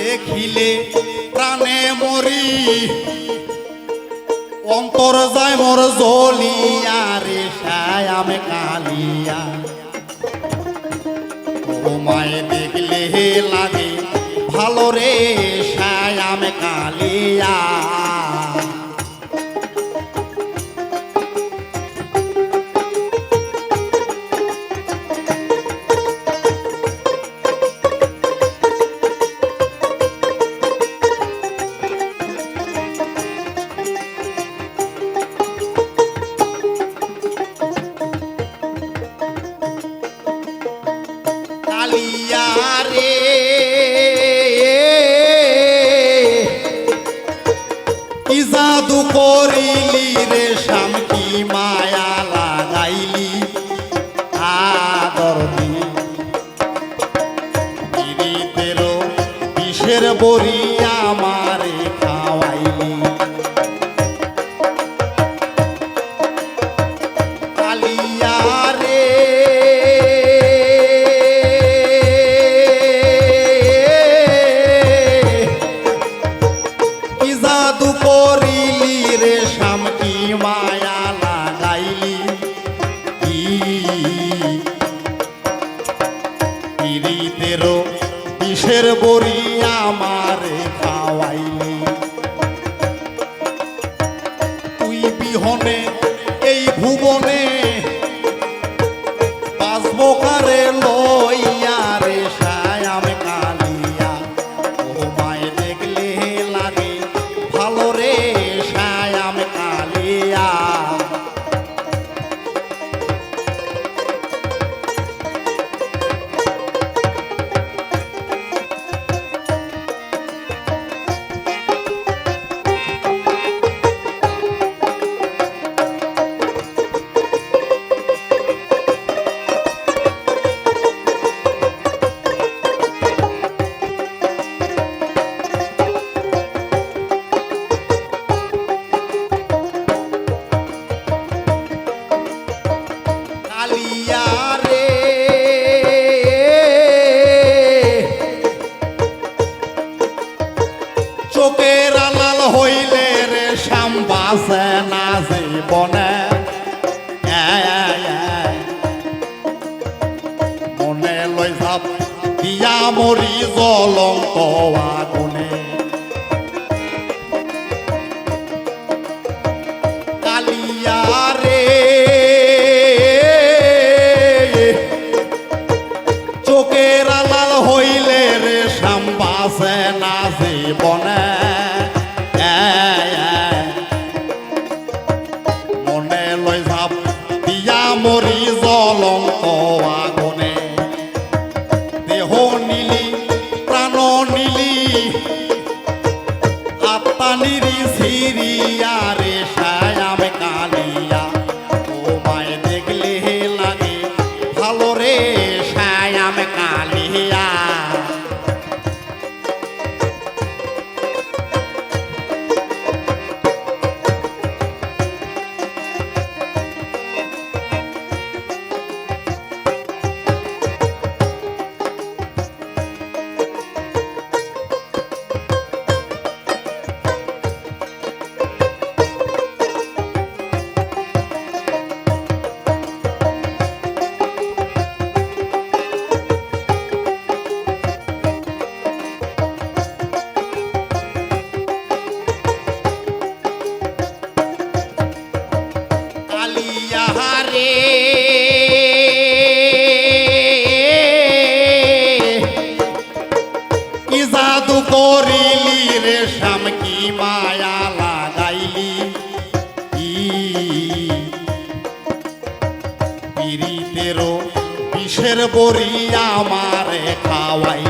দেখিলে প্রাণে মরি। অন্তর যায় মোর জলিয়া রে আমি কালিয়া। তোমায় দেখলে লাগে ভালো রে কালিয়া কালিয়া। gloria. আমারে খাওয়াইলি লই যাব দিয়া মরি জ্বলন্ত আগুনে। না জীবনে। মনে লই যাব দিয়া মরি জ্বলন্ত আগুনে। করিলি রে শ্যাম কি মায়া লাগাইলি? পিরিতেরও বিষের বড়ি আমারে খাওয়াইলি।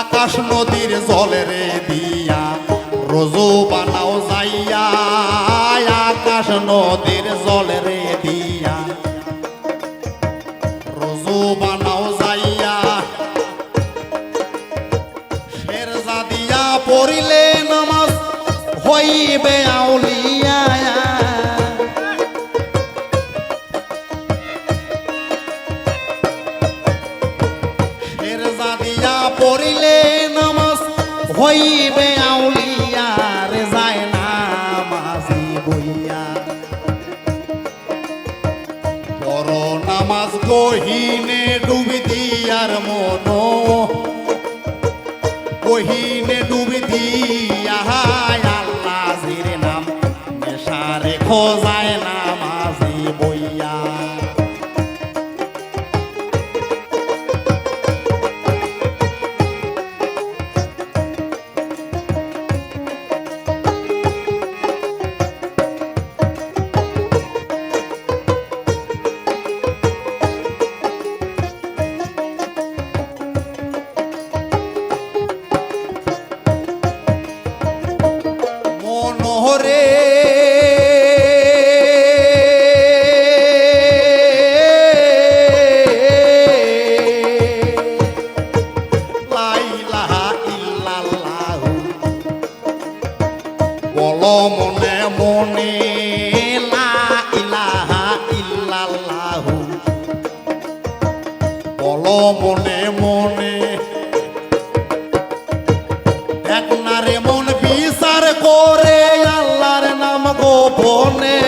আকাশ নদীর জলের দিয়া রোজু বানাও যাইয়া আকাশ নদীর জলের দিয়া। পড়িলে নামাজ হইবে আউলিয়া রে যায় নামাজি বইয়া। নামাজ গহিনে ডুবি দিয়ার মন। গহিনে ডুবি দিয়া আল্লাহ নাম নেশারে খোঁজায় নামাজি বইয়া। বলো মনে মনে, লা ইলাহা মনে মনে, এক নারে মন বিচার করে আল্লাহর নাম গোপনে।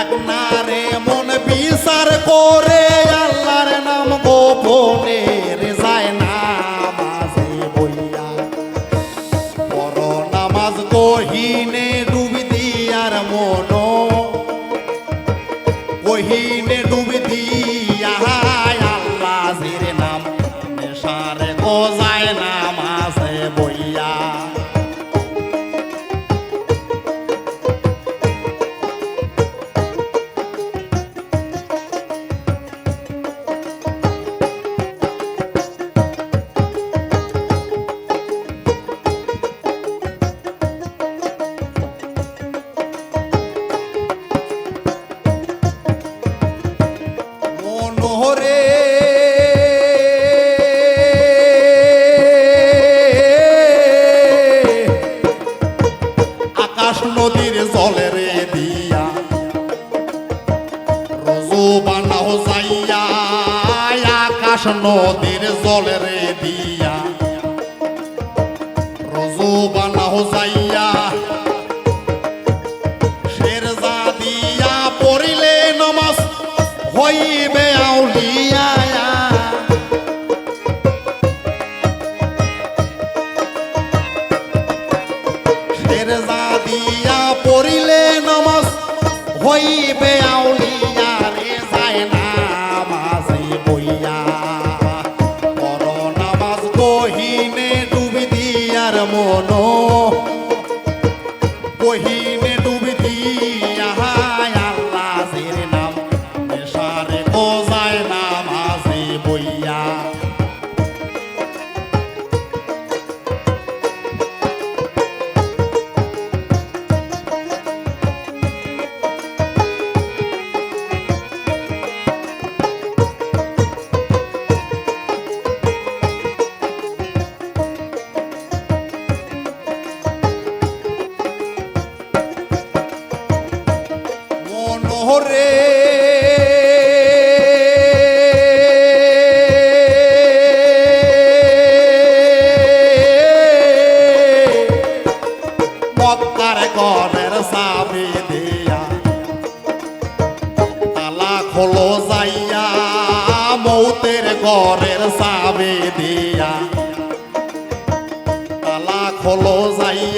এক নারে মন বিচার করে পলাশ নদীর জলের দিয়া। রজু বানাহ যাইয়া শেরজা দিয়া পড়িলে নমাজ হইবে আউলিয়া শেরজা দিয়া পড়িলে নমাজ হইবে আউলিয়া মোহরে মক্কার গড়ের সাবি দিয়া তালা খোলো যাইয়া মৌতের সাবি দিয়া তালা খোলো যাইয়া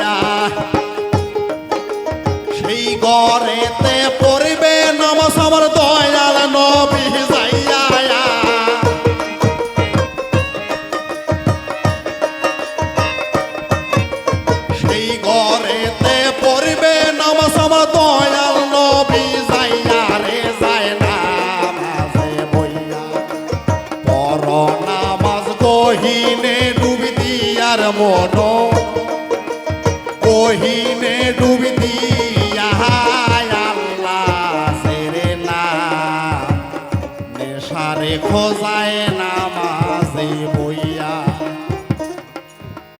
মন। কহিনে ডুবি দিয়া আল্লাহ সেরে না। নেশারে বইয়া